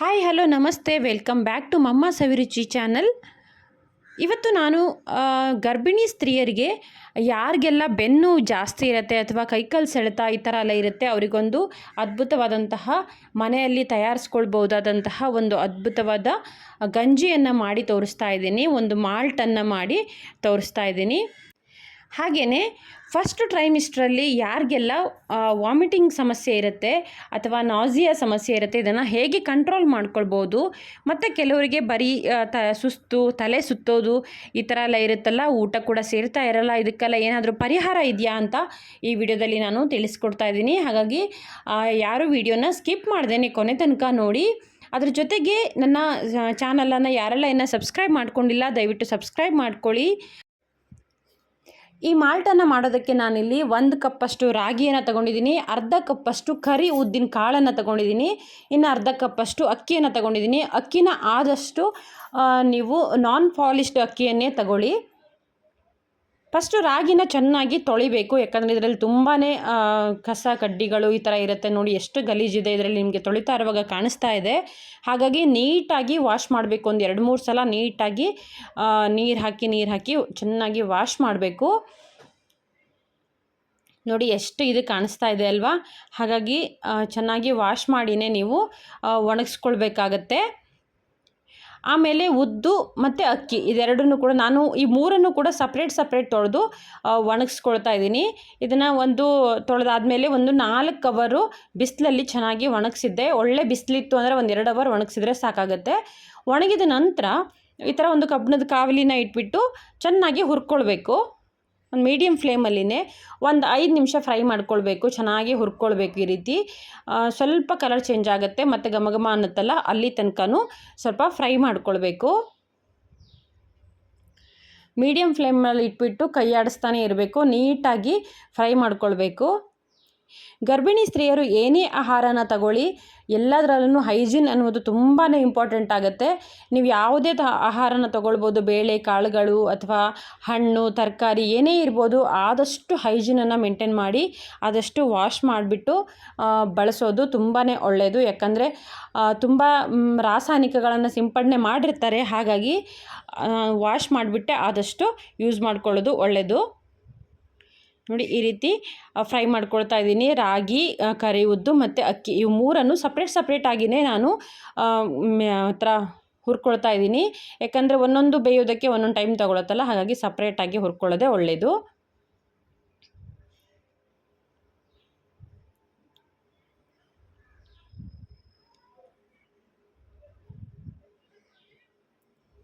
Hi hello ನಮಸ್ತೆ welcome back to Mamma Saviruchi channel ಇವತ್ತು ನಾನು ಗರ್ಭಿಣಿ ಸ್ತ್ರೀಯರಿಗೆ ಯಾರಿಗೆಲ್ಲ ಬೆನ್ನು ಜಾಸ್ತಿ ಇರುತ್ತೆ ಅಥವಾ ಕೈಕಾಲು ಸೆಳೆತ ಈ ಥರ ಎಲ್ಲ ಇರುತ್ತೆ ಅವರಿಗೊಂದು ಅದ್ಭುತವಾದಂತಹ ಮನೆಯಲ್ಲಿ ತಯಾರಿಸ್ಕೊಳ್ಬೋದಾದಂತಹ ಒಂದು ಅದ್ಭುತವಾದ ಗಂಜಿಯನ್ನು ಮಾಡಿ ತೋರಿಸ್ತಾ ಇದ್ದೀನಿ. ಒಂದು ಮಾಲ್ಟನ್ನು ಮಾಡಿ ತೋರಿಸ್ತಾ ಇದ್ದೀನಿ. ಹಾಗೆಯೇ ಫಸ್ಟ್ ಟ್ರೈಮಿಸ್ಟ್ರಲ್ಲಿ ಯಾರಿಗೆಲ್ಲ ವಾಮಿಟಿಂಗ್ ಸಮಸ್ಯೆ ಇರುತ್ತೆ ಅಥವಾ ನಾಝಿಯ ಸಮಸ್ಯೆ ಇರುತ್ತೆ, ಇದನ್ನು ಹೇಗೆ ಕಂಟ್ರೋಲ್ ಮಾಡ್ಕೊಳ್ಬೋದು, ಮತ್ತು ಕೆಲವರಿಗೆ ಬರೀ ತ, ಸುಸ್ತು, ತಲೆ ಸುತ್ತೋದು ಈ ಥರ ಎಲ್ಲ ಇರುತ್ತಲ್ಲ, ಊಟ ಕೂಡ ಸೇರ್ತಾ ಇರಲ್ಲ, ಇದಕ್ಕೆಲ್ಲ ಏನಾದರೂ ಪರಿಹಾರ ಇದೆಯಾ ಅಂತ ಈ ವಿಡಿಯೋದಲ್ಲಿ ನಾನು ತಿಳಿಸ್ಕೊಡ್ತಾ ಇದ್ದೀನಿ. ಹಾಗಾಗಿ ಯಾರು ವಿಡಿಯೋನ ಸ್ಕಿಪ್ ಮಾಡ್ದೇನೆ ಕೊನೆ ತನಕ ನೋಡಿ. ಅದ್ರ ಜೊತೆಗೆ ನನ್ನ ಚಾನಲನ್ನು ಯಾರೆಲ್ಲ ಇನ್ನೂ ಸಬ್ಸ್ಕ್ರೈಬ್ ಮಾಡ್ಕೊಂಡಿಲ್ಲ, ದಯವಿಟ್ಟು ಸಬ್ಸ್ಕ್ರೈಬ್ ಮಾಡ್ಕೊಳ್ಳಿ. ಈ ಮಾಲ್ಟನ್ನು ಮಾಡೋದಕ್ಕೆ ನಾನಿಲ್ಲಿ ಒಂದು ಕಪ್ಪಷ್ಟು ರಾಗಿಯನ್ನು ತಗೊಂಡಿದ್ದೀನಿ, ಅರ್ಧ ಕಪ್ಪಷ್ಟು ಕರಿ ಉದ್ದಿನ ಕಾಳನ್ನು ತಗೊಂಡಿದ್ದೀನಿ, ಇನ್ನು ಅರ್ಧ ಕಪ್ಪಷ್ಟು ಅಕ್ಕಿಯನ್ನು ತಗೊಂಡಿದ್ದೀನಿ. ಅಕ್ಕಿನ ಆದಷ್ಟು ನೀವು ನಾನ್ ಪಾಲಿಶ್ಡ್ ಅಕ್ಕಿಯನ್ನೇ ತಗೊಳ್ಳಿ. ಫಸ್ಟು ರಾಗಿನ ಚೆನ್ನಾಗಿ ತೊಳಿಬೇಕು, ಯಾಕಂದರೆ ಇದರಲ್ಲಿ ತುಂಬಾ ಕಸ ಕಡ್ಡಿಗಳು ಈ ಥರ ಇರುತ್ತೆ. ನೋಡಿ, ಎಷ್ಟು ಗಲೀಜಿದೆ ಇದರಲ್ಲಿ ನಿಮಗೆ ತೊಳಿತಾ ಇರುವಾಗ ಕಾಣಿಸ್ತಾ ಇದೆ. ಹಾಗಾಗಿ ನೀಟಾಗಿ ವಾಶ್ ಮಾಡಬೇಕು. ಒಂದು ಎರಡು, ಮೂರು ಸಲ ನೀಟಾಗಿ ನೀರು ಹಾಕಿ ನೀರು ಹಾಕಿ ಚೆನ್ನಾಗಿ ವಾಶ್ ಮಾಡಬೇಕು. ನೋಡಿ, ಎಷ್ಟು ಇದು ಕಾಣಿಸ್ತಾ ಇದೆ ಅಲ್ವಾ? ಹಾಗಾಗಿ ಚೆನ್ನಾಗಿ ವಾಶ್ ಮಾಡಿನೇ ನೀವು ಒಣಗಿಸ್ಕೊಳ್ಬೇಕಾಗತ್ತೆ. ಆಮೇಲೆ ಉದ್ದು ಮತ್ತು ಅಕ್ಕಿ, ಇದೆರಡನ್ನು ಕೂಡ ನಾನು ಈ ಮೂರನ್ನು ಕೂಡ ಸಪ್ರೇಟ್ ಸಪ್ರೇಟ್ ತೊಳೆದು ಒಣಗಿಸ್ಕೊಳ್ತಾ ಇದ್ದೀನಿ. ಇದನ್ನು ಒಂದು ತೊಳೆದಾದ್ಮೇಲೆ ಒಂದು ನಾಲ್ಕು ಅವರು ಬಿಸಿಲಲ್ಲಿ ಚೆನ್ನಾಗಿ ಒಣಗಿಸಿದ್ದೆ. ಒಳ್ಳೆ ಬಿಸಿಲಿತ್ತು ಅಂದರೆ ಒಂದು ಎರಡು ಅವರ್ ಒಣಗಿಸಿದ್ರೆ ಸಾಕಾಗುತ್ತೆ. ಒಣಗಿದ ನಂತರ ಈ ಥರ ಒಂದು ಕಬ್ಬಿಣದ ಕಾವಲಿನ ಇಟ್ಬಿಟ್ಟು ಚೆನ್ನಾಗಿ ಹುರ್ಕೊಳ್ಬೇಕು. ಒಂದು ಮೀಡಿಯಮ್ ಫ್ಲೇಮಲ್ಲಿನೇ ಒಂದು ಐದು ನಿಮಿಷ ಫ್ರೈ ಮಾಡ್ಕೊಳ್ಬೇಕು, ಚೆನ್ನಾಗಿ ಹುರ್ಕೊಳ್ಬೇಕು ಈ ರೀತಿ. ಸ್ವಲ್ಪ ಕಲರ್ ಚೇಂಜ್ ಆಗುತ್ತೆ ಮತ್ತು ಘಮ ಘಮ ಅನ್ನತ್ತಲ್ಲ ಅಲ್ಲಿ ತನಕನೂ ಸ್ವಲ್ಪ ಫ್ರೈ ಮಾಡ್ಕೊಳ್ಬೇಕು. ಮೀಡಿಯಮ್ ಫ್ಲೇಮಲ್ಲಿ ಇಟ್ಬಿಟ್ಟು ಕೈ ಆಡಿಸ್ತಾನೆ ಇರಬೇಕು, ನೀಟಾಗಿ ಫ್ರೈ ಮಾಡ್ಕೊಳ್ಬೇಕು. ಗರ್ಭಿಣಿ ಸ್ತ್ರೀಯರು ಏನೇ ಆಹಾರನ ತಗೊಳ್ಳಿ, ಎಲ್ಲದರಲ್ಲೂ ಹೈಜಿನ್ ಅನ್ನೋದು ತುಂಬಾ ಇಂಪಾರ್ಟೆಂಟ್ ಆಗುತ್ತೆ. ನೀವು ಯಾವುದೇ ತ, ಆಹಾರನ ತಗೊಳ್ಬೋದು, ಬೇಳೆ, ಕಾಳುಗಳು ಅಥವಾ ಹಣ್ಣು, ತರಕಾರಿ ಏನೇ ಇರ್ಬೋದು, ಆದಷ್ಟು ಹೈಜಿನನ್ನು ಮೇಂಟೈನ್ ಮಾಡಿ, ಆದಷ್ಟು ವಾಶ್ ಮಾಡಿಬಿಟ್ಟು ಬಳಸೋದು ತುಂಬಾ ಒಳ್ಳೆಯದು ಯಾಕಂದರೆ ತುಂಬ ರಾಸಾಯನಿಕಗಳನ್ನು ಸಿಂಪಡಣೆ ಮಾಡಿರ್ತಾರೆ. ಹಾಗಾಗಿ ವಾಶ್ ಮಾಡಿಬಿಟ್ಟೆ ಆದಷ್ಟು ಯೂಸ್ ಮಾಡ್ಕೊಳ್ಳೋದು ಒಳ್ಳೆಯದು ನೋಡಿ ಈ ರೀತಿ ಫ್ರೈ ಮಾಡ್ಕೊಳ್ತಾ ಇದ್ದೀನಿ. ರಾಗಿ ಕರಿ ಉದ್ದು ಮತ್ತು ಅಕ್ಕಿ. ಇವು ಮೂರನ್ನು ಸಪ್ರೇಟ್ ಸಪ್ರೇಟಾಗಿಯೇ ನಾನು ಹತ್ರ ಹುರ್ಕೊಳ್ತಾ ಇದ್ದೀನಿ. ಯಾಕಂದರೆ ಒಂದೊಂದು ಬೇಯೋದಕ್ಕೆ ಒಂದೊಂದು ಟೈಮ್ ತೊಗೊಳತ್ತಲ್ಲ, ಹಾಗಾಗಿ ಸಪ್ರೇಟಾಗಿ ಹುರ್ಕೊಳ್ಳೋದೇ ಒಳ್ಳೆಯದು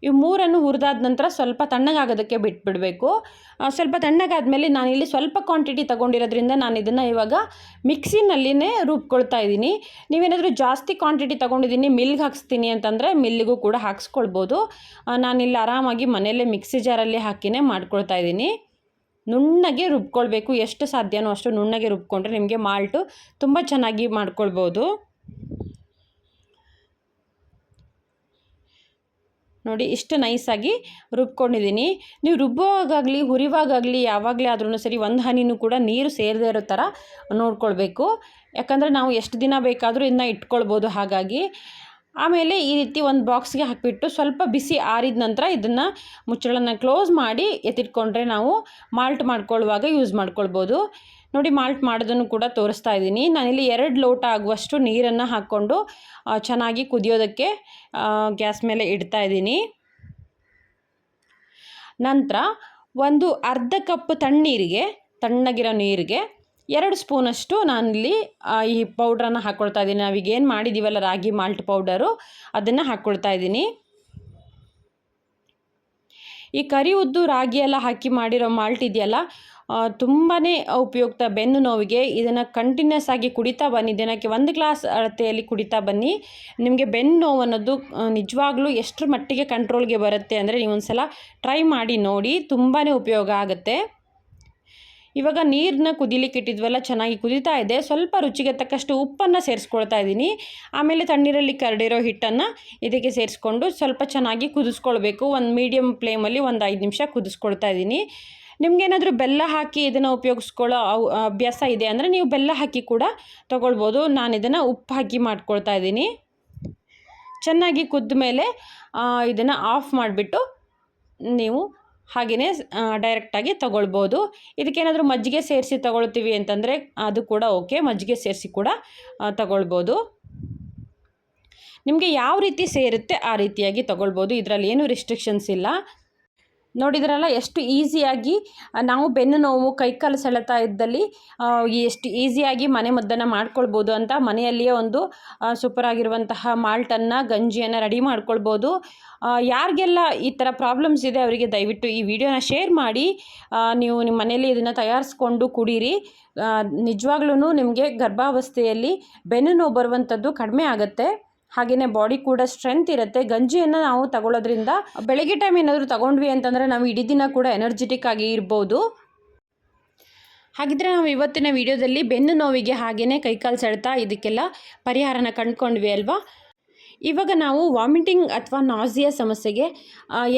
ಇವು ಮೂರನ್ನು ಹುರಿದಾದ ನಂತರ ಸ್ವಲ್ಪ ತಣ್ಣಗಾಗೋದಕ್ಕೆ ಬಿಟ್ಬಿಡಬೇಕು. ಬಿಡಬೇಕು ಸ್ವಲ್ಪ ತಣ್ಣಗಾದ್ಮೇಲೆ ನಾನಿಲ್ಲಿ ಸ್ವಲ್ಪ ಕ್ವಾಂಟಿಟಿ ತೊಗೊಂಡಿರೋದ್ರಿಂದ ನಾನು ಇದನ್ನು ಇವಾಗ ಮಿಕ್ಸಿನಲ್ಲಿನೇ ರುಬ್ಕೊಳ್ತಾ ಇದ್ದೀನಿ. ನೀವೇನಾದರೂ ಜಾಸ್ತಿ ಕ್ವಾಂಟಿಟಿ ತೊಗೊಂಡಿದ್ದೀನಿ, ಮಿಲ್ಗೆ ಹಾಕ್ಸ್ತೀನಿ ಅಂತಂದರೆ ಮಿಲ್ಲಿಗೂ ಕೂಡ ಹಾಕ್ಸ್ಕೊಳ್ಬೋದು. ನಾನಿಲ್ಲಿ ಆರಾಮಾಗಿ ಮನೆಯಲ್ಲೇ ಮಿಕ್ಸಿ ಜಾರಲ್ಲಿ ಹಾಕಿನೇ ಮಾಡ್ಕೊಳ್ತಾ ಇದ್ದೀನಿ. ನುಣ್ಣಗೆ ರುಬ್ಕೊಳ್ಬೇಕು, ಎಷ್ಟು ಸಾಧ್ಯನೋ ಅಷ್ಟು ನುಣ್ಣಗೆ ರುಬ್ಕೊಂಡ್ರೆ ನಿಮಗೆ ಮಾಲ್ಟು ತುಂಬ ಚೆನ್ನಾಗಿ ಮಾಡ್ಕೊಳ್ಬೋದು. ನೋಡಿ, ಇಷ್ಟು ನೈಸಾಗಿ ರುಬ್ಕೊಂಡಿದ್ದೀನಿ. ನೀವು ರುಬ್ಬುವಾಗಲಿ ಹುರಿವಾಗಲಿ ಯಾವಾಗಲೇ ಆದ್ರೂ ಸರಿ ಒಂದು ಹನಿನೂ ಕೂಡ ನೀರು ಸೇರದೇ ಇರೋ ಥರ ನೋಡ್ಕೊಳ್ಬೇಕು. ಯಾಕಂದರೆ ನಾವು ಎಷ್ಟು ದಿನ ಬೇಕಾದರೂ ಇದನ್ನ ಇಟ್ಕೊಳ್ಬೋದು ಹಾಗಾಗಿ. ಆಮೇಲೆ ಈ ರೀತಿ ಒಂದು ಬಾಕ್ಸ್ಗೆ ಹಾಕಿಬಿಟ್ಟು ಸ್ವಲ್ಪ ಬಿಸಿ ಆರಿದ ನಂತರ ಇದನ್ನು ಮುಚ್ಚಳನ ಕ್ಲೋಸ್ ಮಾಡಿ ಎತ್ತಿಟ್ಕೊಂಡ್ರೆ ನಾವು ಮಾಲ್ಟ್ ಮಾಡ್ಕೊಳ್ಳುವಾಗ ಯೂಸ್ ಮಾಡ್ಕೊಳ್ಬೋದು. ನೋಡಿ ಮಾಲ್ಟ್ ಮಾಡೋದನ್ನು ಕೂಡ ತೋರಿಸ್ತಾ ಇದ್ದೀನಿ. ನಾನಿಲ್ಲಿ ಎರಡು ಲೋಟ ಆಗುವಷ್ಟು ನೀರನ್ನು ಹಾಕ್ಕೊಂಡು ಚೆನ್ನಾಗಿ ಕುದಿಯೋದಕ್ಕೆ ಗ್ಯಾಸ್ ಮೇಲೆ ಇಡ್ತಾ ಇದ್ದೀನಿ. ನಂತರ ಒಂದು ಅರ್ಧ ಕಪ್ ತಣ್ಣೀರಿಗೆ, ತಣ್ಣಗಿರೋ ನೀರಿಗೆ ಎರಡು ಸ್ಪೂನಷ್ಟು ನಾನಿಲ್ಲಿ ಈ ಪೌಡ್ರನ್ನು ಹಾಕ್ಕೊಳ್ತಾ ಇದ್ದೀನಿ. ನಾವೀಗ ಏನು ಮಾಡಿದ್ದೀವಲ್ಲ ರಾಗಿ ಮಾಲ್ಟ್ ಪೌಡರು, ಅದನ್ನು ಹಾಕ್ಕೊಳ್ತಾ ಇದ್ದೀನಿ. ಈ ಕರಿ ಉದ್ದು ರಾಗಿ ಎಲ್ಲ ಹಾಕಿ ಮಾಡಿರೋ ಮಾಲ್ಟ್ ಇದೆಯಲ್ಲ ತುಂಬಾ ಉಪಯುಕ್ತ ಬೆನ್ನು ನೋವಿಗೆ. ಇದನ್ನು ಕಂಟಿನ್ಯೂಸ್ ಆಗಿ ಕುಡಿತಾ ಬನ್ನಿ. ದಿನಕ್ಕೆ ಒಂದು ಗ್ಲಾಸ್ ಅಳತೆಯಲ್ಲಿ ಕುಡಿತಾ ಬನ್ನಿ. ನಿಮಗೆ ಬೆನ್ನು ನೋವು ಅನ್ನೋದು ನಿಜವಾಗ್ಲೂ ಎಷ್ಟರ ಮಟ್ಟಿಗೆ ಕಂಟ್ರೋಲ್ಗೆ ಬರುತ್ತೆ ಅಂದರೆ ನೀವು ಒಂದು ಸಲ ಟ್ರೈ ಮಾಡಿ ನೋಡಿ. ತುಂಬಾ ಉಪಯೋಗ ಆಗುತ್ತೆ. ಇವಾಗ ನೀರನ್ನ ಕುದಿಲಿಕ್ಕೆ ಇಟ್ಟಿದ್ವಲ್ಲ, ಚೆನ್ನಾಗಿ ಕುದಿತಾ ಇದೆ. ಸ್ವಲ್ಪ ರುಚಿಗೆ ತಕ್ಕಷ್ಟು ಉಪ್ಪನ್ನು ಸೇರಿಸ್ಕೊಳ್ತಾ ಇದ್ದೀನಿ ಆಮೇಲೆ ತಣ್ಣೀರಲ್ಲಿ ಕರಡಿರೋ ಹಿಟ್ಟನ್ನು ಇದಕ್ಕೆ ಸೇರಿಸ್ಕೊಂಡು ಸ್ವಲ್ಪ ಚೆನ್ನಾಗಿ ಕುದಿಸ್ಕೊಳ್ಬೇಕು. ಒಂದು ಮೀಡಿಯಮ್ ಫ್ಲೇಮಲ್ಲಿ ಒಂದು ಐದು ನಿಮಿಷ ಕುದಿಸ್ಕೊಳ್ತಾ ಇದ್ದೀನಿ ನಿಮ್ಗೇನಾದರೂ ಬೆಲ್ಲ ಹಾಕಿ ಇದನ್ನು ಉಪಯೋಗಿಸ್ಕೊಳ್ಳೋ ಅಭ್ಯಾಸ ಇದೆ ಅಂದರೆ ನೀವು ಬೆಲ್ಲ ಹಾಕಿ ಕೂಡ ತೊಗೊಳ್ಬೋದು. ನಾನು ಇದನ್ನು ಉಪ್ಪು ಹಾಕಿ ಮಾಡ್ಕೊಳ್ತಾ ಇದ್ದೀನಿ. ಚೆನ್ನಾಗಿ ಕುದ್ದ ಮೇಲೆ ಇದನ್ನು ಆಫ್ ಮಾಡಿಬಿಟ್ಟು ನೀವು ಹಾಗೆಯೇ ಡೈರೆಕ್ಟಾಗಿ ತೊಗೊಳ್ಬೋದು. ಇದಕ್ಕೇನಾದರೂ ಮಜ್ಜಿಗೆ ಸೇರಿಸಿ ತೊಗೊಳ್ತೀವಿ ಅಂತಂದರೆ ಅದು ಕೂಡ ಓಕೆ, ಮಜ್ಜಿಗೆ ಸೇರಿಸಿ ಕೂಡ ತಗೊಳ್ಬೋದು. ನಿಮಗೆ ಯಾವ ರೀತಿ ಸೇರುತ್ತೆ ಆ ರೀತಿಯಾಗಿ ತೊಗೊಳ್ಬೋದು. ಇದರಲ್ಲಿ ಏನು ರಿಸ್ಟ್ರಿಕ್ಷನ್ಸ್ ಇಲ್ಲ. ನೋಡಿದ್ರಲ್ಲ, ಎಷ್ಟು ಈಸಿಯಾಗಿ ನಾವು ಬೆನ್ನು ನೋವು ಕೈಕಾಲು ಸೆಳೆತ ಇದ್ದಲ್ಲಿ ಎಷ್ಟು ಈಸಿಯಾಗಿ ಮನೆ ಮದ್ದನ್ನು ಮಾಡ್ಕೊಳ್ಬೋದು ಅಂತ ಮನೆಯಲ್ಲಿಯೇ ಒಂದು ಸೂಪರ್ ಆಗಿರುವಂತಹ ಮಾಲ್ಟನ್ನು, ಗಂಜಿಯನ್ನು ರೆಡಿ ಮಾಡ್ಕೊಳ್ಬೋದು. ಯಾರಿಗೆಲ್ಲ ಈ ಥರ ಪ್ರಾಬ್ಲಮ್ಸ್ ಇದೆ ಅವರಿಗೆ ದಯವಿಟ್ಟು ಈ ವಿಡಿಯೋನ ಶೇರ್ ಮಾಡಿ ನೀವು ನಿಮ್ಮ ಮನೆಯಲ್ಲಿ ಇದನ್ನು ತಯಾರಿಸ್ಕೊಂಡು ಕುಡೀರಿ. ನಿಜವಾಗ್ಲೂ ನಿಮಗೆ ಗರ್ಭಾವಸ್ಥೆಯಲ್ಲಿ ಬೆನ್ನು ನೋವು ಬರುವಂಥದ್ದು ಕಡಿಮೆ ಆಗುತ್ತೆ. ಹಾಗೆಯೇ ಬಾಡಿ ಕೂಡ ಸ್ಟ್ರೆಂತ್ ಇರುತ್ತೆ. ಗಂಜಿಯನ್ನು ನಾವು ತಗೊಳ್ಳೋದ್ರಿಂದ ಬೆಳಗ್ಗೆ ಟೈಮ್ ಏನಾದರೂ ತಗೊಂಡ್ವಿ ಅಂತಂದರೆ ನಾವು ಇಡೀ ದಿನ ಕೂಡ ಎನರ್ಜೆಟಿಕ್ ಆಗಿ ಇರ್ಬೋದು. ಹಾಗಿದ್ರೆ ನಾವು ಇವತ್ತಿನ ವಿಡಿಯೋದಲ್ಲಿ ಬೆನ್ನು ನೋವಿಗೆ ಹಾಗೆಯೇ ಕೈಕಾಲು ಸೆಳೆತ ಇದಕ್ಕೆಲ್ಲ ಪರಿಹಾರನ ಕಂಡುಕೊಂಡ್ವಿ ಅಲ್ವಾ? ಇವಾಗ ನಾವು ವಾಮಿಟಿಂಗ್ ಅಥವಾ ನಾಸಿಯ ಸಮಸ್ಯೆಗೆ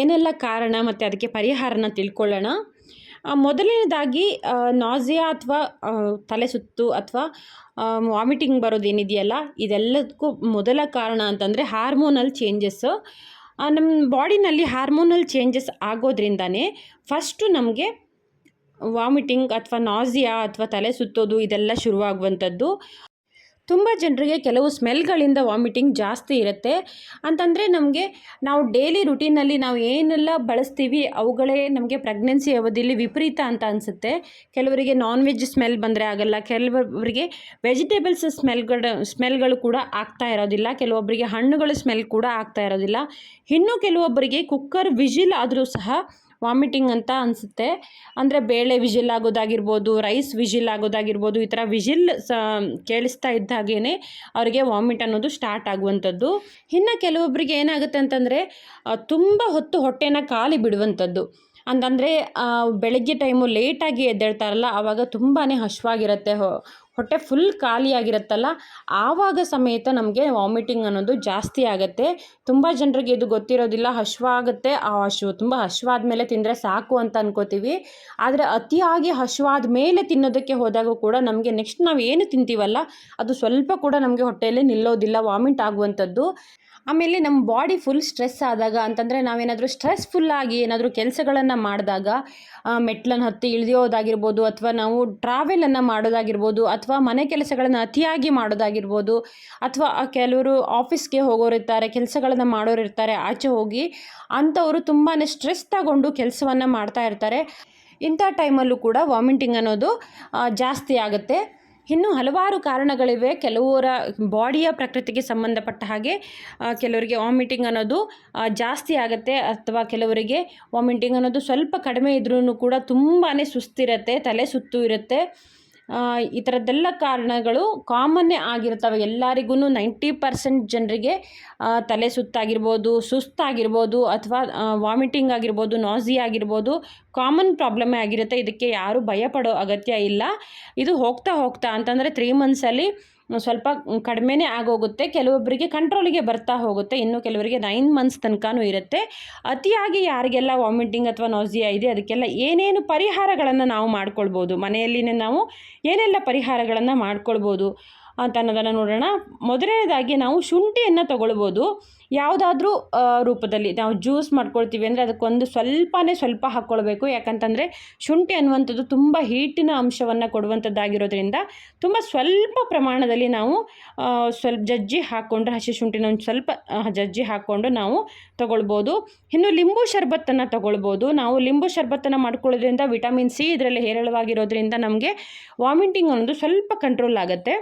ಏನೆಲ್ಲ ಕಾರಣ ಮತ್ತು ಅದಕ್ಕೆ ಪರಿಹಾರನ ತಿಳ್ಕೊಳ್ಳೋಣ. ಮೊದಲನೇದಾಗಿ ನಾಸಿಯಾ ಅಥವಾ ತಲೆ ಸುತ್ತು ಅಥವಾ ವಾಮಿಟಿಂಗ್ ಬರೋದೇನಿದೆಯಲ್ಲ, ಇದೆಲ್ಲದಕ್ಕೂ ಮೊದಲ ಕಾರಣ ಅಂತಂದರೆ ಹಾರ್ಮೋನಲ್ ಚೇಂಜಸ್ಸು ನಮ್ಮ ಬಾಡಿನಲ್ಲಿ ಹಾರ್ಮೋನಲ್ ಚೇಂಜಸ್ ಆಗೋದ್ರಿಂದನೇ ಫಸ್ಟು ನಮಗೆ ವಾಮಿಟಿಂಗ್ ಅಥವಾ ನಾಸಿಯಾ ಅಥವಾ ತಲೆ ಸುತ್ತೋದು ಇದೆಲ್ಲ ಶುರುವಾಗುವಂಥದ್ದು. ತುಂಬ ಜನರಿಗೆ ಕೆಲವು ಸ್ಮೆಲ್ಗಳಿಂದ ವಾಮಿಟಿಂಗ್ ಜಾಸ್ತಿ ಇರುತ್ತೆ. ಅಂತಂದರೆ ನಮಗೆ ನಾವು ಡೈಲಿ ರುಟೀನಲ್ಲಿ ನಾವು ಏನೆಲ್ಲ ಬಳಸ್ತೀವಿ ಅವುಗಳೇ ನಮಗೆ ಪ್ರೆಗ್ನೆನ್ಸಿ ಅವಧಿಯಲ್ಲಿ ವಿಪರೀತ ಅಂತ ಅನಿಸುತ್ತೆ. ಕೆಲವರಿಗೆ ನಾನ್ ವೆಜ್ ಸ್ಮೆಲ್ ಬಂದರೆ ಆಗಲ್ಲ ಕೆಲವೊಬ್ಬರಿಗೆ ವೆಜಿಟೇಬಲ್ಸ್ ಸ್ಮೆಲ್ಗಳ ಸ್ಮೆಲ್ಗಳು ಕೂಡ ಆಗ್ತಾ ಇರೋದಿಲ್ಲ ಕೆಲವೊಬ್ಬರಿಗೆ ಹಣ್ಣುಗಳ ಸ್ಮೆಲ್ ಕೂಡ ಆಗ್ತಾ ಇರೋದಿಲ್ಲ. ಇನ್ನೂ ಕೆಲವೊಬ್ಬರಿಗೆ ಕುಕ್ಕರ್ ವಿಜಿಲ್ ಆದರೂ ಸಹ ವಾಮಿಟಿಂಗ್ ಅಂತ ಅನಿಸುತ್ತೆ. ಅಂದರೆ ಬೇಳೆ ವಿಜಿಲ್ ಆಗೋದಾಗಿರ್ಬೋದು, ರೈಸ್ ವಿಜಿಲ್ ಆಗೋದಾಗಿರ್ಬೋದು, ಈ ಥರ ವಿಜಿಲ್ ಸ, ಕೇಳಿಸ್ತಾ ಇದ್ದಾಗೇ ಅವರಿಗೆ ವಾಮಿಟ್ ಅನ್ನೋದು ಸ್ಟಾರ್ಟ್ ಆಗುವಂಥದ್ದು. ಇನ್ನು ಕೆಲವೊಬ್ಬರಿಗೆ ಏನಾಗುತ್ತೆ ಅಂತಂದರೆ ತುಂಬ ಹೊತ್ತು ಹೊಟ್ಟೆನ ಖಾಲಿ ಬಿಡುವಂಥದ್ದು. ಅಂತಂದರೆ ಬೆಳಗ್ಗೆ ಟೈಮು ಲೇಟಾಗಿ ಎದ್ದೇಳ್ತಾರಲ್ಲ, ಆವಾಗ ತುಂಬಾ ಹಶ್ವಾಗಿರುತ್ತೆ. ಹೊಟ್ಟೆ ಫುಲ್ ಖಾಲಿಯಾಗಿರುತ್ತಲ್ಲ ಆವಾಗ ಸಮೇತ ನಮಗೆ ವಾಮಿಟಿಂಗ್ ಅನ್ನೋದು ಜಾಸ್ತಿ ಆಗುತ್ತೆ. ತುಂಬ ಜನರಿಗೆ ಇದು ಗೊತ್ತಿರೋದಿಲ್ಲ, ಹಶ್ವಾಗುತ್ತೆ. ಆ ಹಶು, ತುಂಬ ಹಶ್ವಾದ ಮೇಲೆ ತಿಂದರೆ ಸಾಕು ಅಂತ ಅನ್ಕೋತೀವಿ. ಆದರೆ ಅತಿಯಾಗಿ ಹಶ್ವಾದ ಮೇಲೆ ತಿನ್ನೋದಕ್ಕೆ ಹೋದಾಗ ಕೂಡ ನಮಗೆ ನೆಕ್ಸ್ಟ್ ನಾವು ಏನು ತಿಂತೀವಲ್ಲ, ಅದು ಸ್ವಲ್ಪ ಕೂಡ ನಮಗೆ ಹೊಟ್ಟೆಯಲ್ಲಿ ನಿಲ್ಲೋದಿಲ್ಲ ವಾಮಿಟ್ ಆಗುವಂಥದ್ದು. ಆಮೇಲೆ ನಮ್ಮ ಬಾಡಿ ಫುಲ್ ಸ್ಟ್ರೆಸ್ ಆದಾಗ ಅಂತಂದರೆ ನಾವೇನಾದರೂ ಸ್ಟ್ರೆಸ್ಫುಲ್ಲಾಗಿ ಏನಾದರೂ ಕೆಲಸಗಳನ್ನು ಮಾಡಿದಾಗ ಮೆಟ್ಲನ್ನು ಹತ್ತಿ ಇಳಿಯೋದಾಗಿರ್ಬೋದು ಅಥವಾ ನಾವು ಟ್ರಾವೆಲನ್ನು ಮಾಡೋದಾಗಿರ್ಬೋದು ಅಥವಾ ಮನೆ ಕೆಲಸಗಳನ್ನು ಅತಿಯಾಗಿ ಮಾಡೋದಾಗಿರ್ಬೋದು ಅಥವಾ ಕೆಲವರು ಆಫೀಸ್ಗೆ ಹೋಗೋರಿರ್ತಾರೆ, ಕೆಲಸಗಳನ್ನು ಮಾಡೋರಿರ್ತಾರೆ, ಆಚೆ ಹೋಗಿ ಅಂಥವರು ತುಂಬಾ ಸ್ಟ್ರೆಸ್ ತಗೊಂಡು ಕೆಲಸವನ್ನು ಮಾಡ್ತಾ ಇರ್ತಾರೆ. ಇಂಥ ಟೈಮಲ್ಲೂ ಕೂಡ ವಾಮಿಟಿಂಗ್ ಅನ್ನೋದು ಜಾಸ್ತಿ ಆಗುತ್ತೆ. ಇನ್ನು ಹಲವಾರು ಕಾರಣಗಳಿವೆ. ಕೆಲವರ ಬಾಡಿಯ ಪ್ರಕೃತಿಗೆ ಸಂಬಂಧಪಟ್ಟ ಹಾಗೆ ಕೆಲವರಿಗೆ ವಾಮಿಟಿಂಗ್ ಅನ್ನೋದು ಜಾಸ್ತಿ ಆಗುತ್ತೆ ಅಥವಾ ಕೆಲವರಿಗೆ ವಾಮಿಟಿಂಗ್ ಅನ್ನೋದು ಸ್ವಲ್ಪ ಕಡಿಮೆ ಇದ್ರೂ ಕೂಡ ತುಂಬಾ ಸುಸ್ತಿರುತ್ತೆ, ತಲೆ ಸುತ್ತು ಇರುತ್ತೆ. ಈ ಥರದ್ದೆಲ್ಲ ಕಾರಣಗಳು ಕಾಮನ್ನೇ ಆಗಿರ್ತವೆ ಎಲ್ಲರಿಗೂ ನೈಂಟಿ ಪರ್ಸೆಂಟ್ ಜನರಿಗೆ ತಲೆ ಸುತ್ತಾಗಿರ್ಬೋದು, ಸುಸ್ತಾಗಿರ್ಬೋದು ಅಥವಾ ವಾಮಿಟಿಂಗ್ ಆಗಿರ್ಬೋದು ನಾಸಿ ಆಗಿರ್ಬೋದು ಕಾಮನ್ ಪ್ರಾಬ್ಲಮ್ಮೇ ಆಗಿರುತ್ತೆ. ಇದಕ್ಕೆ ಯಾರೂ ಭಯಪಡೋ ಅಗತ್ಯ ಇಲ್ಲ. ಇದು ಹೋಗ್ತಾ ಹೋಗ್ತಾ ಅಂತಂದರೆ ತ್ರೀ ಮಂತ್ಸಲ್ಲಿ ಸ್ವಲ್ಪ ಕಡಿಮೆನೇ ಆಗೋಗುತ್ತೆ. ಕೆಲವೊಬ್ಬರಿಗೆ ಕಂಟ್ರೋಲಿಗೆ ಬರ್ತಾ ಹೋಗುತ್ತೆ. ಇನ್ನು ಕೆಲವರಿಗೆ ನೈನ್ ಮಂತ್ಸ್ ತನಕನೂ ಇರುತ್ತೆ. ಅತಿಯಾಗಿ ಯಾರಿಗೆಲ್ಲ ವಾಮಿಟಿಂಗ್ ಅಥವಾ ನೋಸಿಯಾ ಇದೆ, ಅದಕ್ಕೆಲ್ಲ ಏನೇನು ಪರಿಹಾರಗಳನ್ನು ನಾವು ಮಾಡ್ಕೊಳ್ಬೋದು? ಮನೆಯಲ್ಲಿನೇ ನಾವು ಏನೆಲ್ಲ ಪರಿಹಾರಗಳನ್ನು ಮಾಡ್ಕೊಳ್ಬೋದು? ಅಂತ ಅನ್ನೋದನ್ನು ನೋಡೋಣ. ಮೊದಲನೇದಾಗಿ ನಾವು ಶುಂಠಿಯನ್ನು ತಗೊಳ್ಬೋದು. ಯಾವುದಾದ್ರೂ ರೂಪದಲ್ಲಿ ನಾವು ಜ್ಯೂಸ್ ಮಾಡ್ಕೊಳ್ತೀವಿ ಅಂದರೆ ಅದಕ್ಕೊಂದು ಸ್ವಲ್ಪನೇ ಸ್ವಲ್ಪ ಹಾಕ್ಕೊಳ್ಬೇಕು. ಯಾಕಂತಂದರೆ ಶುಂಠಿ ಅನ್ನುವಂಥದ್ದು ತುಂಬ ಹೀಟಿನ ಅಂಶವನ್ನು ಕೊಡುವಂಥದ್ದಾಗಿರೋದ್ರಿಂದ ತುಂಬ ಸ್ವಲ್ಪ ಪ್ರಮಾಣದಲ್ಲಿ ನಾವು ಸ್ವಲ್ಪ ಜಜ್ಜಿ ಹಾಕ್ಕೊಂಡ್ರೆ ಹಸಿ ಶುಂಠಿನ ಒಂದು ಸ್ವಲ್ಪ ಜಜ್ಜಿ ಹಾಕ್ಕೊಂಡು ನಾವು ತಗೊಳ್ಬೋದು. ಇನ್ನು ಲಿಂಬು ಶರ್ಬತ್ತನ್ನು ತಗೊಳ್ಬೋದು. ನಾವು ಲಿಂಬು ಶರ್ಬತ್ತನ್ನು ಮಾಡ್ಕೊಳ್ಳೋದ್ರಿಂದ ವಿಟಮಿನ್ ಸಿ ಇದರಲ್ಲಿ ಹೇರಳವಾಗಿರೋದ್ರಿಂದ ನಮಗೆ ವಾಮಿಟಿಂಗ್ ಅನ್ನೋದು ಸ್ವಲ್ಪ ಕಂಟ್ರೋಲ್ ಆಗುತ್ತೆ.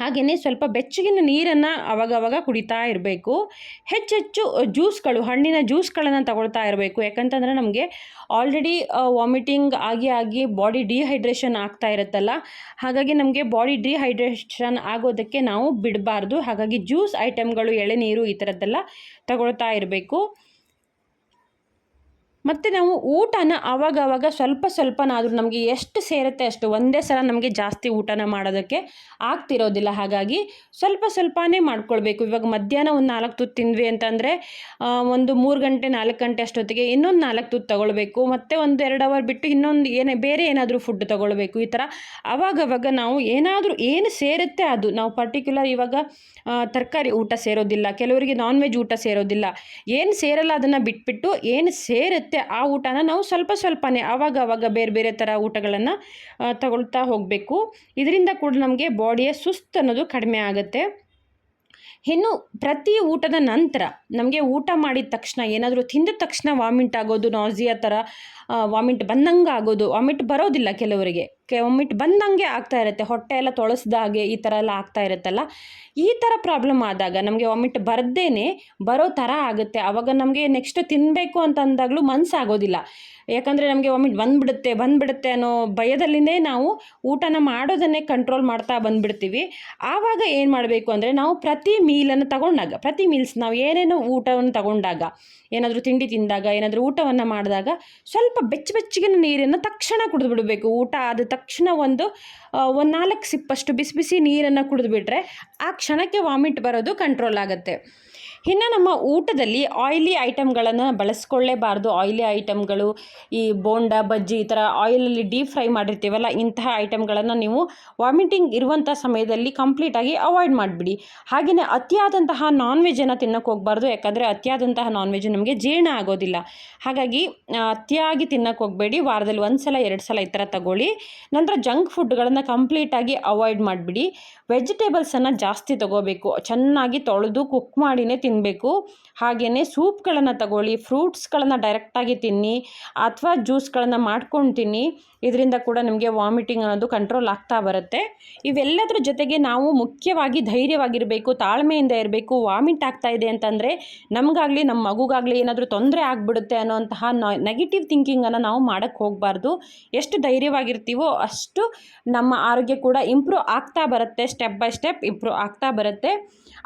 ಹಾಗೆಯೇ ಸ್ವಲ್ಪ ಬೆಚ್ಚಗಿನ ನೀರನ್ನು ಅವಾಗವಾಗ ಕುಡಿತಾ ಇರಬೇಕು. ಹೆಚ್ಚೆಚ್ಚು ಜ್ಯೂಸ್ಗಳು, ಹಣ್ಣಿನ ಜ್ಯೂಸ್ಗಳನ್ನು ತಗೊಳ್ತಾ ಇರಬೇಕು. ಯಾಕಂತಂದರೆ ನಮಗೆ ಆಲ್ರೆಡಿ ವಾಮಿಟಿಂಗ್ ಆಗಿ ಆಗಿ ಬಾಡಿ ಡಿಹೈಡ್ರೇಷನ್ ಆಗ್ತಾ ಇರುತ್ತಲ್ಲ. ಹಾಗಾಗಿ ನಮಗೆ ಬಾಡಿ ಡಿಹೈಡ್ರೇಷನ್ ಆಗೋದಕ್ಕೆ ನಾವು ಬಿಡಬಾರ್ದು. ಹಾಗಾಗಿ ಜ್ಯೂಸ್ ಐಟಮ್ಗಳು, ಎಳೆನೀರು ಈ ಥರದ್ದೆಲ್ಲ ತಗೊಳ್ತಾ ಇರಬೇಕು. ಮತ್ತು ನಾವು ಊಟನ ಆವಾಗವಾಗ ಆವಾಗ ಸ್ವಲ್ಪ ಸ್ವಲ್ಪನಾದರೂ ನಮಗೆ ಎಷ್ಟು ಸೇರುತ್ತೆ ಅಷ್ಟು ಒಂದೇ ಸಲ ನಮಗೆ ಜಾಸ್ತಿ ಊಟನ ಮಾಡೋದಕ್ಕೆ ಆಗ್ತಿರೋದಿಲ್ಲ. ಹಾಗಾಗಿ ಸ್ವಲ್ಪ ಸ್ವಲ್ಪನೇ ಮಾಡ್ಕೊಳ್ಬೇಕು. ಇವಾಗ ಮಧ್ಯಾಹ್ನ ಒಂದು ನಾಲ್ಕು ತುತ್ತು ತಿಂದ್ವಿ ಅಂತಂದರೆ ಒಂದು ಮೂರು ಗಂಟೆ, ನಾಲ್ಕು ಗಂಟೆ ಅಷ್ಟೊತ್ತಿಗೆ ಇನ್ನೊಂದು ನಾಲ್ಕು ತುತ್ತು ತಗೊಳ್ಬೇಕು. ಮತ್ತು ಒಂದು ಎರಡು ಅವರ್ ಬಿಟ್ಟು ಇನ್ನೊಂದು ಏನೇ, ಬೇರೆ ಏನಾದರೂ ಫುಡ್ ತಗೊಳ್ಬೇಕು ಈ ಥರ. ಅವಾಗವಾಗ ನಾವು ಏನಾದರೂ ಏನು ಸೇರುತ್ತೆ ಅದು. ನಾವು ಪರ್ಟಿಕ್ಯುಲರ್ ಇವಾಗ ತರಕಾರಿ ಊಟ ಸೇರೋದಿಲ್ಲ. ಕೆಲವರಿಗೆ ನಾನ್ ವೆಜ್ ಊಟ ಸೇರೋದಿಲ್ಲ. ಏನು ಸೇರಲ್ಲ ಅದನ್ನು ಬಿಟ್ಬಿಟ್ಟು, ಏನು ಸೇರುತ್ತೆ ಆ ಊಟನ ನಾವು ಸ್ವಲ್ಪ ಸ್ವಲ್ಪನೇ ಆವಾಗ ಆವಾಗ ಬೇರೆ ಬೇರೆ ಥರ ಊಟಗಳನ್ನು ತಗೊಳ್ತಾ ಹೋಗಬೇಕು. ಇದರಿಂದ ಕೂಡ ನಮಗೆ ಬಾಡಿಯ ಸುಸ್ತು ಅನ್ನೋದು ಕಡಿಮೆ ಆಗುತ್ತೆ. ಇನ್ನು ಪ್ರತಿ ಊಟದ ನಂತರ ನಮಗೆ ಊಟ ಮಾಡಿದ ತಕ್ಷಣ, ಏನಾದರೂ ತಿಂದ ತಕ್ಷಣ ವಾಮಿಂಟ್ ಆಗೋದು ನಾಝಿಯಾ ಥರ ವಾಮಿಂಟ್ ಬಂದಂಗೆ ಆಗೋದು. ವಾಮಿಟ್ ಬರೋದಿಲ್ಲ ಕೆಲವರಿಗೆ. ವಾಮಿಟ್ ಬಂದಂಗೆ ಆಗ್ತಾ ಇರುತ್ತೆ. ಹೊಟ್ಟೆ ಎಲ್ಲ ತೊಳಸ್ದಾಗೆ ಈ ಥರ ಎಲ್ಲ ಆಗ್ತಾ ಇರುತ್ತಲ್ಲ. ಈ ಥರ ಪ್ರಾಬ್ಲಮ್ ಆದಾಗ ನಮಗೆ ವಾಮಿಟ್ ಬರ್ದೇನೆ ಬರೋ ಥರ ಆಗುತ್ತೆ. ಆವಾಗ ನಮಗೆ ನೆಕ್ಸ್ಟ್ ತಿನ್ನಬೇಕು ಅಂತ ಅಂದಾಗಲೂ ಮನಸ್ಸಾಗೋದಿಲ್ಲ ಯಾಕಂದರೆ ನಮಗೆ ವಾಮಿಟ್ ಬಂದುಬಿಡುತ್ತೆ ಬಂದುಬಿಡುತ್ತೆ ಅನ್ನೋ ಭಯದಲ್ಲಿನೇ ನಾವು ಊಟನ ಮಾಡೋದನ್ನೇ ಕಂಟ್ರೋಲ್ ಮಾಡ್ತಾ ಬಂದುಬಿಡ್ತೀವಿ. ಆವಾಗ ಏನು ಮಾಡಬೇಕು ಅಂದರೆ ನಾವು ಪ್ರತಿ ಮೀಲನ್ನು ತಗೊಂಡಾಗ, ಪ್ರತಿ ಮೀಲ್ಸ್ ನಾವು ಏನೇನೋ ಊಟವನ್ನು ತಗೊಂಡಾಗ, ಏನಾದರೂ ತಿಂಡಿ ತಿಂದಾಗ, ಏನಾದರೂ ಊಟವನ್ನು ಮಾಡಿದಾಗ ಸ್ವಲ್ಪ ಬೆಚ್ಚ ಬೆಚ್ಚಗಿನ ನೀರನ್ನು ತಕ್ಷಣ ಕುಡಿದು ಬಿಡಬೇಕು. ಊಟ ಆದ ತಕ್ಷಣ ಒಂದು ಒಂದು ನಾಲ್ಕು ಸಿಪ್ಪಷ್ಟು ಬಿಸಿ ಬಿಸಿ ನೀರನ್ನು ಕುಡಿದ್ಬಿಟ್ರೆ ಆ ಕ್ಷಣಕ್ಕೆ ವಾಮಿಟ್ ಬರೋದು ಕಂಟ್ರೋಲ್ ಆಗುತ್ತೆ. ಇನ್ನು ನಮ್ಮ ಊಟದಲ್ಲಿ ಆಯಿಲಿ ಐಟಮ್ಗಳನ್ನು ಬಳಸ್ಕೊಳ್ಳೇಬಾರ್ದು. ಆಯಿಲಿ ಐಟಮ್ಗಳು ಈ ಬೋಂಡ, ಬಜ್ಜಿ ಈ ಥರ ಆಯಿಲಲ್ಲಿ ಡೀಪ್ ಫ್ರೈ ಮಾಡಿರ್ತೀವಲ್ಲ, ಇಂತಹ ಐಟಮ್ಗಳನ್ನು ನೀವು ವಾಮಿಟಿಂಗ್ ಇರುವಂಥ ಸಮಯದಲ್ಲಿ ಕಂಪ್ಲೀಟಾಗಿ ಅವಾಯ್ಡ್ ಮಾಡಿಬಿಡಿ. ಹಾಗೆಯೇ ಅತಿಯಾದಂತಹ ನಾನ್ ವೆಜ್ಜನ್ನು ತಿನ್ನೋಕೆ ಹೋಗಬಾರ್ದು. ಯಾಕಂದರೆ ಅತಿಯಾದಂತಹ ನಾನ್ ವೆಜ್ ನಮಗೆ ಜೀರ್ಣ ಆಗೋದಿಲ್ಲ. ಹಾಗಾಗಿ ಅತಿಯಾಗಿ ತಿನ್ನೋಕೆ ಹೋಗಬೇಡಿ. ವಾರದಲ್ಲಿ ಒಂದು ಸಲ ಎರಡು ಸಲ ಈ ಥರ ತಗೊಳ್ಳಿ. ನಂತರ ಜಂಕ್ ಫುಡ್ಗಳನ್ನು ಕಂಪ್ಲೀಟಾಗಿ ಅವಾಯ್ಡ್ ಮಾಡಿಬಿಡಿ. ವೆಜಿಟೇಬಲ್ಸನ್ನು ಜಾಸ್ತಿ ತಗೋಬೇಕು. ಚೆನ್ನಾಗಿ ತೊಳೆದು ಕುಕ್ ಮಾಡಿನೇ ತಿನ್ನಬೇಕು ಹಾಗೆಯೇ ಸೂಪ್ಗಳನ್ನು ತಗೊಳ್ಳಿ ಫ್ರೂಟ್ಸ್ಗಳನ್ನು ಡೈರೆಕ್ಟಾಗಿ ತಿನ್ನಿ ಅಥವಾ ಜ್ಯೂಸ್ಗಳನ್ನು ಮಾಡ್ಕೊಂಡು ತಿನ್ನಿ. ಇದರಿಂದ ಕೂಡ ನಿಮಗೆ ವಾಮಿಟಿಂಗ್ ಅನ್ನೋದು ಕಂಟ್ರೋಲ್ ಆಗ್ತಾ ಬರುತ್ತೆ. ಇವೆಲ್ಲದರ ಜೊತೆಗೆ ನಾವು ಮುಖ್ಯವಾಗಿ ಧೈರ್ಯವಾಗಿರಬೇಕು, ತಾಳ್ಮೆಯಿಂದ ಇರಬೇಕು ವಾಮಿಟ್ ಆಗ್ತಾ ಇದೆ ಅಂತಂದರೆ ನಮಗಾಗಲಿ ನಮ್ಮ ಮಗುಗಾಗಲಿ ಏನಾದರೂ ತೊಂದರೆ ಆಗಿಬಿಡುತ್ತೆ ಅನ್ನೋಂತಹ ನೆಗೆಟಿವ್ ಥಿಂಕಿಂಗನ್ನು ನಾವು ಮಾಡೋಕ್ಕೆ ಹೋಗಬಾರ್ದು. ಎಷ್ಟು ಧೈರ್ಯವಾಗಿರ್ತೀವೋ ಅಷ್ಟು ನಮ್ಮ ಆರೋಗ್ಯ ಕೂಡ ಇಂಪ್ರೂವ್ ಆಗ್ತಾ ಬರುತ್ತೆ ಸ್ಟೆಪ್ ಬೈ ಸ್ಟೆಪ್ ಇಂಪ್ರೂವ್ ಆಗ್ತಾ ಬರುತ್ತೆ.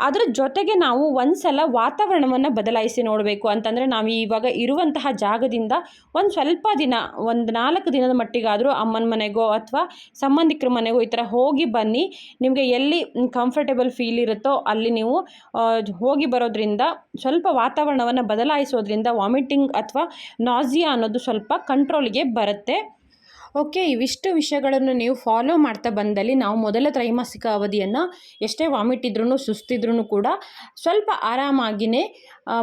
ಅದರ ಜೊತೆಗೆ ನಾವು ಒಂದು ಸಲ ವಾತಾವರಣವನ್ನು ಬದಲಾಯಿಸಿ ನೋಡಬೇಕು ಅಂತಂದರೆ ನಾವು ಇವಾಗ ಇರುವಂತಹ ಜಾಗದಿಂದ ಒಂದು ಸ್ವಲ್ಪ ದಿನ, ಒಂದು ನಾಲ್ಕು ದಿನದ ಮಟ್ಟಿಗಾದರೂ ಅಮ್ಮನ ಮನೆಗೋ ಅಥವಾ ಸಂಬಂಧಿಕರ ಮನೆಗೋ ಈ ಥರ ಹೋಗಿ ಬನ್ನಿ. ನಿಮಗೆ ಎಲ್ಲಿ ಕಂಫರ್ಟೇಬಲ್ ಫೀಲ್ ಇರುತ್ತೋ ಅಲ್ಲಿ ನೀವು ಹೋಗಿ ಬರೋದ್ರಿಂದ ಸ್ವಲ್ಪ ವಾತಾವರಣವನ್ನು ಬದಲಾಯಿಸೋದ್ರಿಂದ ವಾಮಿಟಿಂಗ್ ಅಥವಾ ನಾಝಿಯಾ ಅನ್ನೋದು ಸ್ವಲ್ಪ ಕಂಟ್ರೋಲಿಗೆ ಬರುತ್ತೆ. ಓಕೆ, ಇವಿಷ್ಟು ವಿಷಯಗಳನ್ನು ನೀವು ಫಾಲೋ ಮಾಡ್ತಾ ಬಂದಲ್ಲಿ ನಾವು ಮೊದಲ ತ್ರೈಮಾಸಿಕ ಅವಧಿಯನ್ನು ಎಷ್ಟೇ ವಾಮಿಟ್ ಇದ್ರೂ ಸುಸ್ತಿದ್ರೂ ಕೂಡ ಸ್ವಲ್ಪ ಆರಾಮಾಗಿಯೇ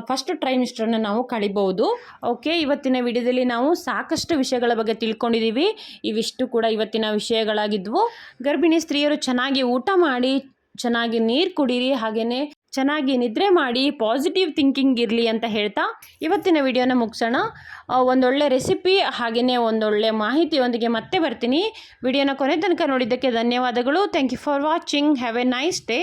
ಫಸ್ಟ್ ಟ್ರೈಮಿಸ್ಟ್ರನ್ನು ನಾವು ಕಳಿಬೋದು ಓಕೆ, ಇವತ್ತಿನ ವಿಡಿಯೋದಲ್ಲಿ ನಾವು ಸಾಕಷ್ಟು ವಿಷಯಗಳ ಬಗ್ಗೆ ತಿಳ್ಕೊಂಡಿದ್ದೀವಿ ಇವಿಷ್ಟು ಕೂಡ ಇವತ್ತಿನ ವಿಷಯಗಳಾಗಿದ್ವು. ಗರ್ಭಿಣಿ ಸ್ತ್ರೀಯರು ಚೆನ್ನಾಗಿ ಊಟ ಮಾಡಿ, ಚೆನ್ನಾಗಿ ನೀರು ಕುಡೀರಿ ಹಾಗೆಯೇ ಚೆನ್ನಾಗಿ ನಿದ್ರೆ ಮಾಡಿ ಪಾಸಿಟಿವ್ ಥಿಂಕಿಂಗ್ ಇರಲಿ ಅಂತ ಹೇಳ್ತಾ ಇವತ್ತಿನ ವಿಡಿಯೋನ ಮುಗಿಸೋಣ. ಒಂದೊಳ್ಳೆ ರೆಸಿಪಿ ಹಾಗೆಯೇ ಒಂದೊಳ್ಳೆ ಮಾಹಿತಿಯೊಂದಿಗೆ ಮತ್ತೆ ಬರ್ತೀನಿ. ವಿಡಿಯೋನ ಕೊನೆ ತನಕ ನೋಡಿದ್ದಕ್ಕೆ ಧನ್ಯವಾದಗಳು. Thank you for watching have a nice day